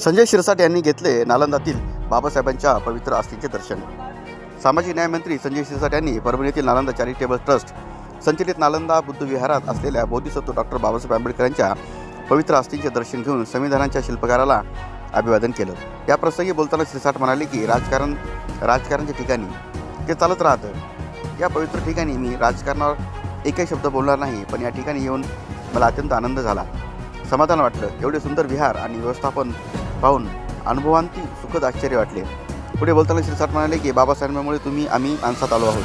संजय शिरसाट यांनी घेतले नालंदातील बाबासाहेबांच्या पवित्र अस्थींचे दर्शन. सामाजिक न्यायमंत्री संजय शिरसाट यांनी परभणीतील नालंदा चॅरिटेबल ट्रस्ट संचलित नालंदा बुद्ध विहारात असलेल्या बोधिसत्व डॉक्टर बाबासाहेब आंबेडकरांच्या पवित्र अस्थींचे दर्शन घेऊन संविधानाच्या शिल्पकाराला अभिवादन केलं. या प्रसंगी बोलताना शिरसाट म्हणाले की राजकारण राजकारणाच्या ठिकाणी ते चालत राहतं. या पवित्र ठिकाणी मी राजकारणावर एकही शब्द बोलणार नाही पण या ठिकाणी येऊन मला अत्यंत आनंद झाला. समाधान वाटलं. एवढे सुंदर विहार आणि व्यवस्थापन पाहून अनुभवांती सुखद आश्चर्य वाटले. पुढे बोलताना शिरसाट म्हणाले की बाबासाहेबांमुळे तुम्ही आम्ही माणसात आलो आहोत.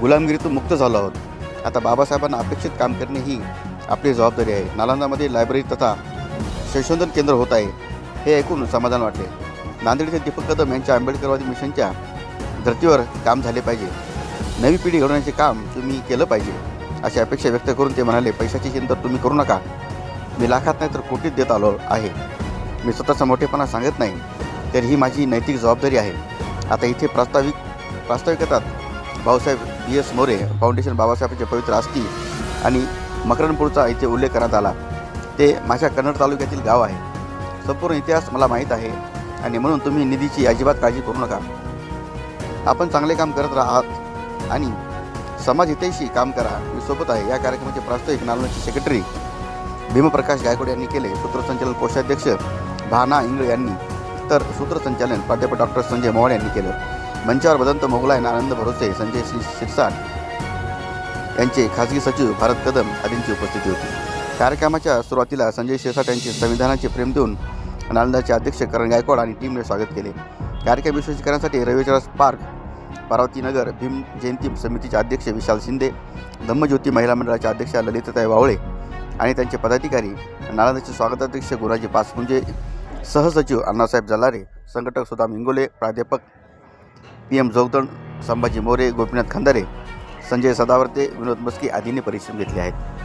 गुलामगिरीतून मुक्त झालो आहोत. आता बाबासाहेबांना अपेक्षित काम करणे ही आपली जबाबदारी आहे. नालंदामध्ये लायब्ररी तथा संशोधन केंद्र होत आहे. हे ऐकून समाधान वाटले. नांदेडचे दीपक कदम यांच्या आंबेडकरवादी मिशनच्या धर्तीवर काम झाले पाहिजे. नवी पिढी घडवण्याचे काम तुम्ही केलं पाहिजे. अशी अपेक्षा व्यक्त करून ते म्हणाले पैशाची चिंता तुम्ही करू नका. मी लाखात नाही तर कोटीत देत आलो आहे. मी स्वतःचा मोठेपणा सांगत नाही तर ही माझी नैतिक जबाबदारी आहे. आता इथे प्रास्ताविक प्रास्ताविकतात Bhausaheb B S. More foundation बाबासाहेबांचे पवित्र आस्थी आणि मकरणपूरचा इथे उल्लेख करण्यात आला. ते माझ्या कन्नड तालुक्यातील गाव आहे. संपूर्ण इतिहास मला माहीत आहे आणि म्हणून तुम्ही निधीची अजिबात काळजी करू नका. आपण चांगले काम करत राहात आणि समाज हितैषी काम करा. मी सोबत आहे. या कार्यक्रमाचे प्रास्ताविक नालनाचे सेक्रेटरी भीमप्रकाश गायकवाड यांनी केले. सूत्रसंचालन कोषाध्यक्ष भाना इंगळे यांनी तर सूत्रसंचालन प्राध्यापक डॉक्टर संजय मोहोळ यांनी केलं. मंचावर बदंत मोगलाय आनंद भरोसे संजय सिंग शिरसाट यांचे खाजगी सचिव भारत कदम आदींची उपस्थिती होती. कार्यक्रमाच्या सुरुवातीला संजय शिरसाट यांचे संविधानाचे प्रेम देऊन नालंदाचे अध्यक्ष करण गायकवाड आणि टीमने स्वागत केले. कार्यक्रम यशस्वी करण्यासाठी रविचरस पार्क पार्वती नगर भीम जयंती समितीचे अध्यक्ष विशाल शिंदे धम्मज्योती महिला मंडळाच्या अध्यक्षा ललिताताई वावळे आणि त्यांचे पदाधिकारी नालंदाचे स्वागताध्यक्ष गुराजी पाचपुंजे सहसचिव अण्णासाहेब जलारे संघटक सुदाम इंगोले प्राध्यापक पी एम जोगदण संभाजी मोरे गोपीनाथ खंदारे संजय सदावर्ते विनोद मस्की आदींनी परिश्रम घेतले आहेत.